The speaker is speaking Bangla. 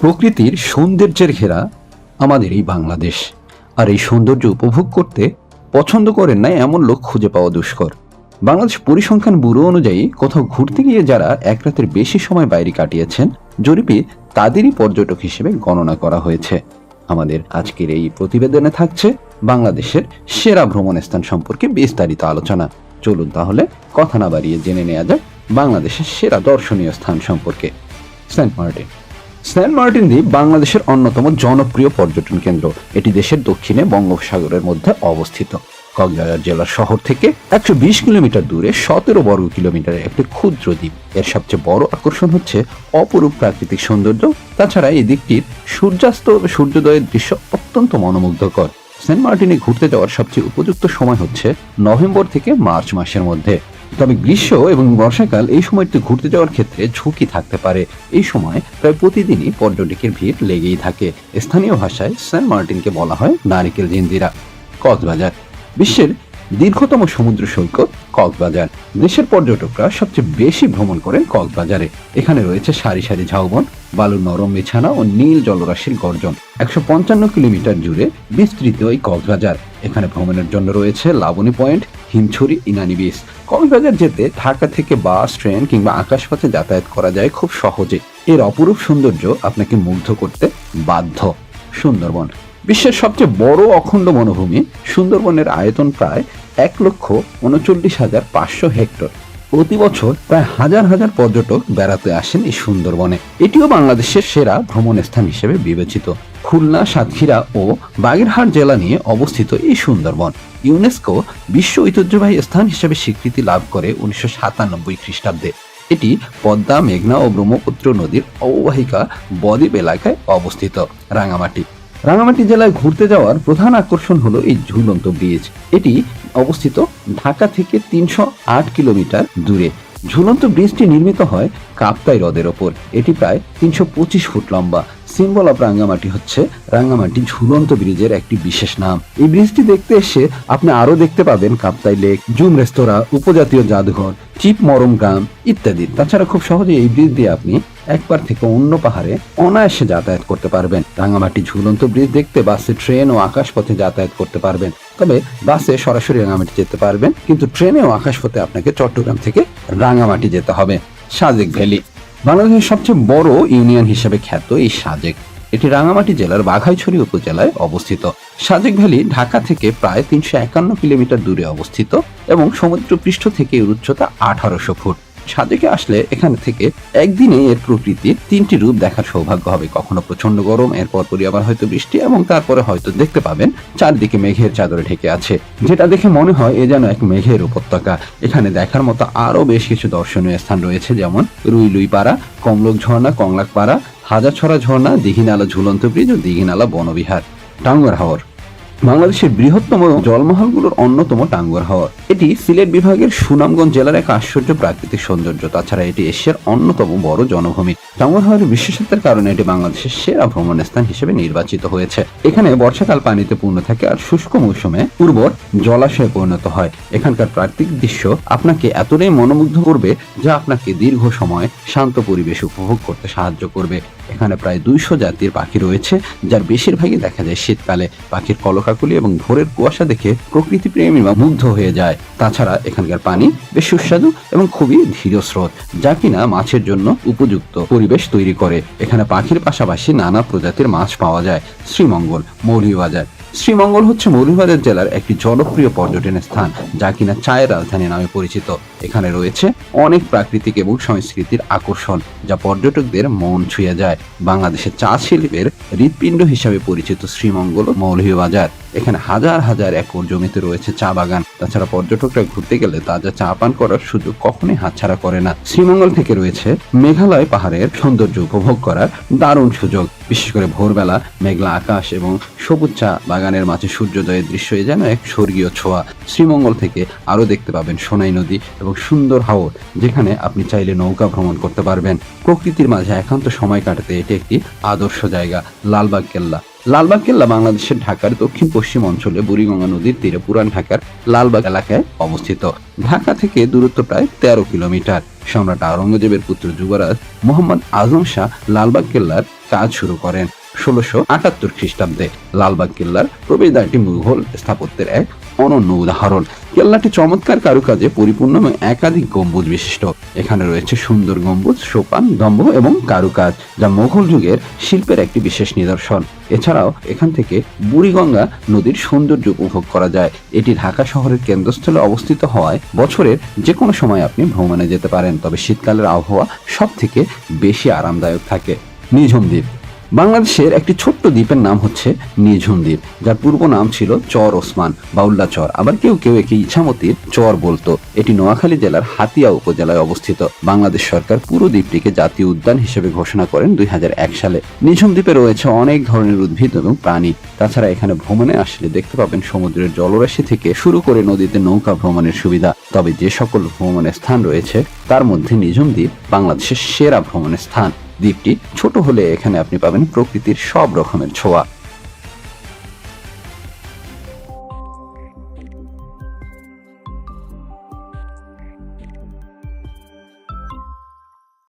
প্রকৃতির সৌন্দর্যের ঘেরা আমাদের এই বাংলাদেশ। আর এই সৌন্দর্য উপভোগ করতে পছন্দ করেন না এমন লোক খুঁজে পাওয়া দুষ্কর। বাংলাদেশ পরিসংখ্যান ব্যুরো অনুযায়ী কোথাও ঘুরতে গিয়ে যারা এক রাতের বেশি সময় বাইরে কাটিয়েছেন, জরিপে তাদেরই পর্যটক হিসেবে গণনা করা হয়েছে। আমাদের আজকের এই প্রতিবেদনে থাকছে বাংলাদেশের সেরা ভ্রমণ স্থান সম্পর্কে বিস্তারিত আলোচনা। চলুন তাহলে কথা না বাড়িয়ে জেনে নেওয়া যাক বাংলাদেশের সেরা দর্শনীয় স্থান সম্পর্কে। Saint Martin. সেন্ট মার্টিন দ্বীপ বাংলাদেশের অন্যতম জনপ্রিয় পর্যটন কেন্দ্র। এটি দেশের দক্ষিণে বঙ্গোপসাগরের মধ্যে অবস্থিত। কক্সবাজার জেলার শহর থেকে একশো বিশ কিলোমিটার দূরে সতেরো বর্গ কিলোমিটারের একটি ক্ষুদ্র দ্বীপ। এর সবচেয়ে বড় আকর্ষণ হচ্ছে অপরূপ প্রাকৃতিক সৌন্দর্য। তাছাড়া এই দ্বীপটির সূর্যাস্ত সূর্যোদয়ের দৃশ্য অত্যন্ত মনোমুগ্ধকর। সেন্ট মার্টিনে ঘুরতে যাওয়ার সবচেয়ে উপযুক্ত সময় হচ্ছে নভেম্বর থেকে মার্চ মাসের মধ্যে। তবে গ্রীষ্ম এবং বর্ষাকাল এই সময়টি ঘুরতে যাওয়ার ক্ষেত্রে ঝুঁকি থাকতে পারে। এই সময় প্রায় প্রতিদিনই পর্যটকের ভিড় লেগেই থাকে। স্থানীয় ভাষায় সেন্ট মার্টিনকে বলা হয় নারিকেল জিন্দিরা কক্সবাজার। বিশ্বের দীর্ঘতম সমুদ্র সৈকত কক্সবাজার। দেশের পর্যটকরা সবচেয়ে বেশি ভ্রমণ করেন কক্সবাজারে। এখানে রয়েছে সারি সারি ঝাউবন বালুর নরম বিছানা ও নীল জলরাশির গর্জন। একশো পঞ্চান্ন কিলোমিটার জুড়ে বিস্তৃত এই কক্সবাজার। এখানে ভ্রমণের জন্য রয়েছে লাবণী পয়েন্ট, হিমছড়ি, ইনানি বিচ কক্সবাজার যেতে ঢাকা থেকে বাস, ট্রেন কিংবা আকাশপথে যাতায়াত করা যায় খুব সহজে। এর অপরূপ সৌন্দর্য আপনাকে মুগ্ধ করতে বাধ্য। সুন্দরবন। বিশ্বের সবচেয়ে বড় অখণ্ড বনভূমি সুন্দরবনের আয়তন প্রায় এক লক্ষ উনচল্লিশ হাজার পাঁচশো হেক্টর। প্রতি বছর প্রায় হাজার হাজার পর্যটক বেড়াতে আসেন এই সুন্দরবনে। এটিও বাংলাদেশের সেরা ভ্রমণ স্থান হিসেবে বিবেচিত। খুলনা, সাতক্ষীরা ও বাগেরহাট জেলা নিয়ে অবস্থিত এই সুন্দরবন। ইউনেস্কো বিশ্ব ঐতিহ্যবাহী স্থান হিসেবে স্বীকৃতি লাভ করে উনিশশো সাতানব্বই খ্রিস্টাব্দে। এটি পদ্মা, মেঘনা ও ব্রহ্মপুত্র নদীর অববাহিকা বদ্বীপ এলাকায় অবস্থিত। রাঙামাটি রাঙামাটি জেলায় ঘুরতে যাওয়ার প্রধান আকর্ষণ হলো এই ঝুলন্ত ব্রিজ এটি অবস্থিত ঢাকা থেকে তিনশো আট কিলোমিটার দূরে। ঝুলন্ত ব্রিজটি নির্মিত হয় কাপ্তাই হ্রদের ওপর। এটি প্রায় তিনশো পঁচিশ ফুট লম্বা। সিম্বল অফ রাঙ্গামাটি হচ্ছে রাঙ্গামাটি ঝুলন্ত ব্রিজের একটি বিশেষ নাম। এই ব্রিজটি দেখতে এসে আপনি আরও দেখতে পাবেন কাপ্তাই লেক, জুম রেস্তোরাঁ, উপজাতীয় জাদুঘর, চিপ মরম গ্রাম ইত্যাদি। তাছাড়া খুব সহজে এই ব্রিজ দিয়ে আপনি একবার থেকে অন্য পাহাড়ে অনায়াসে যাতায়াত করতে পারবেন। রাঙ্গামাটি ঝুলন্ত ব্রিজ দেখতে বাসে, ট্রেন ও আকাশপথে যাতায়াত করতে পারবেন। তবে বাসে সরাসরি রাঙামাটি যেতে পারবেন, কিন্তু ট্রেনে ও আকাশপথে আপনাকে চট্টগ্রাম থেকে রাঙামাটি যেতে হবে। সাজেক ভ্যালি। বাংলাদেশের সবচেয়ে বড় ইউনিয়ন হিসেবে খ্যাত এই সাজেক। এটি রাঙামাটি জেলার বাঘাইছড়ি উপজেলায় অবস্থিত। সাজেক ভ্যালি ঢাকা থেকে প্রায় তিনশো একান্ন কিলোমিটার দূরে অবস্থিত এবং সমুদ্র পৃষ্ঠ থেকে এর উচ্চতা আঠারোশো ফুট। সাজেকে আসলে এখানে থেকে একদিনে এর প্রকৃতির তিনটি রূপ দেখার সৌভাগ্য হবে। কখনো প্রচণ্ড গরম, এরপর পরই আবার হয়তো বৃষ্টি এবং তারপরে হয়তো দেখতে পাবেন চারদিকে মেঘের চাদরে ঢেকে আছে। যেটা দেখে মনে হয় এ যেন এক মেঘের উপত্যকা। এখানে দেখার মতো আরও বেশ কিছু দর্শনীয় স্থান রয়েছে, যেমন রুইলুই পাড়া কমলক ঝর্ণা কংলাক পাড়া হাজারছড়া ঝর্ণা, দিঘিনালা ঝুলন্ত ব্রিজ ও দিঘিনালা বনবিহার। টাঙ্গর হাওর বাংলাদেশের বৃহত্তম জলমহলগুলোর অন্যতম টাঙ্গর হাওর। এটি সিলেট বিভাগের সুনামগঞ্জ জেলার এক আশ্চর্য প্রাকৃতিক সৌন্দর্য। তাছাড়া এটি এশিয়ার অন্যতম বড় জনভূমি টাঙ্গর হাওরের বিশেষত্বের কারণে এটি বাংলাদেশের সেরা ভ্রমণ স্থান হিসেবে নির্বাচিত হয়েছে। এখানে বর্ষাকাল পানিতে পূর্ণ থাকে আর শুষ্ক মৌসুমে উর্বর জলাশয়ে পরিণত হয়। এখানকার প্রাকৃতিক দৃশ্য আপনাকে এতটাই মনোমুগ্ধ করবে যা আপনাকে দীর্ঘ সময় শান্ত পরিবেশ উপভোগ করতে সাহায্য করবে। এখানে প্রায় দুইশো জাতির পাখি রয়েছে, যার বেশিরভাগই দেখা যায় শীতকালে। পাখির কলকাকুলি এবং ভোরের কুয়াশা দেখে প্রকৃতি প্রেমীরা মুগ্ধ হয়ে যায়। তাছাড়া এখানকার পানি বেশ সুস্বাদু এবং খুবই ধীর স্রোত, যা কিনা মাছের জন্য উপযুক্ত পরিবেশ তৈরি করে। এখানে পাখির পাশাপাশি নানা প্রজাতির মাছ পাওয়া যায়। শ্রীমঙ্গল, মৌলভীবাজার। শ্রীমঙ্গল হচ্ছে মৌলভীবাজার জেলার একটি জনপ্রিয় পর্যটন স্থান, যা কিনা চায়ের রাজধানী নামে পরিচিত। এখানে রয়েছে অনেক প্রাকৃতিক এবং সংস্কৃতির আকর্ষণ, যা পর্যটকদের মন ছুঁয়ে যায়। বাংলাদেশের চা শিল্পের হৃৎপিণ্ড হিসাবে পরিচিত শ্রীমঙ্গল মৌলভীবাজার। এখানে হাজার হাজার একর জমিতে রয়েছে চা বাগান। তাছাড়া পর্যটকরা ঘুরতে গেলে তাজা চা পান করার সুযোগ কখনোই হাতছাড়া করে না। শ্রীমঙ্গল থেকে রয়েছে মেঘালয় পাহাড়ের সৌন্দর্য উপভোগ করার দারুণ সুযোগ। বিশেষ করে ভোরবেলা মেঘলা আকাশ এবং সবুজ চা বাগানের মাঝে সূর্যোদয়ের দৃশ্য এ যেন এক স্বর্গীয় ছোঁয়া। শ্রীমঙ্গল থেকে আরও দেখতে পাবেন সোনাই নদী এবং সুন্দর হাওর, যেখানে আপনি চাইলে নৌকা ভ্রমণ করতে পারবেন। প্রকৃতির মাঝে একান্ত সময় কাটাতে এটি একটি আদর্শ জায়গা, লালবাগ কেল্লা। লালবাগ কেল্লা বাংলাদেশের ঢাকার দক্ষিণ পশ্চিম অঞ্চলে বুড়িগঙ্গা নদীর তীরে পুরান ঢাকার লালবাগ এলাকায় অবস্থিত। ঢাকা থেকে দূরত্ব প্রায় তেরো কিলোমিটার। সম্রাট আওরঙ্গজেবের পুত্র যুবরাজ মোহাম্মদ আজম শাহ লালবাগ কেল্লার কাজ শুরু করেন ষোলোশো আটাত্তর খ্রিস্টাব্দে। লালবাগ কেল্লার প্রবেশদ্বারটি মুঘল স্থাপত্যের এক অনন্য উদাহরণ। কেল্লাটি চমৎকার কারুকাজে পরিপূর্ণ এবং একাধিক গম্বুজ বিশিষ্ট। এখানে রয়েছে সুন্দর গম্বুজ, সোপান, দম্ভ এবং কারুকাজ, যা মোঘল যুগের শিল্পের একটি বিশেষ নিদর্শন। এছাড়াও এখান থেকে বুড়িগঙ্গা নদীর সৌন্দর্য উপভোগ করা যায়। এটি ঢাকা শহরের কেন্দ্রস্থলে অবস্থিত হওয়ায় বছরের যে কোনো সময় আপনি ভ্রমণে যেতে পারেন, তবে শীতকালের আবহাওয়া সব থেকে বেশি আরামদায়ক থাকে। নিঝুম দ্বীপ বাংলাদেশের একটি ছোট্ট দ্বীপের নাম হচ্ছে নিঝুম দ্বীপ যার পূর্ব নাম ছিল চর ওসমান বাউল্লা চর। আবার কেউ কেউ একে ইছামতির চর বলতো। এটি নোয়াখালী জেলার হাতিয়া উপজেলায় অবস্থিত। বাংলাদেশ সরকার পুরো দ্বীপটিকে জাতীয় উদ্যান হিসেবে ঘোষণা করেন দুই হাজার এক সালে। নিঝুম দ্বীপে রয়েছে অনেক ধরনের উদ্ভিদ এবং প্রাণী। তাছাড়া এখানে ভ্রমণে আসলে দেখতে পাবেন সমুদ্রের জলরাশি থেকে শুরু করে নদীতে নৌকা ভ্রমণের সুবিধা। তবে যে সকল ভ্রমণের স্থান রয়েছে, তার মধ্যে নিঝুম দ্বীপ বাংলাদেশের সেরা ভ্রমণের স্থান। দ্বীপটি ছোট হলে এখানে আপনি পাবেন প্রকৃতির সব রকমের ছোঁয়া।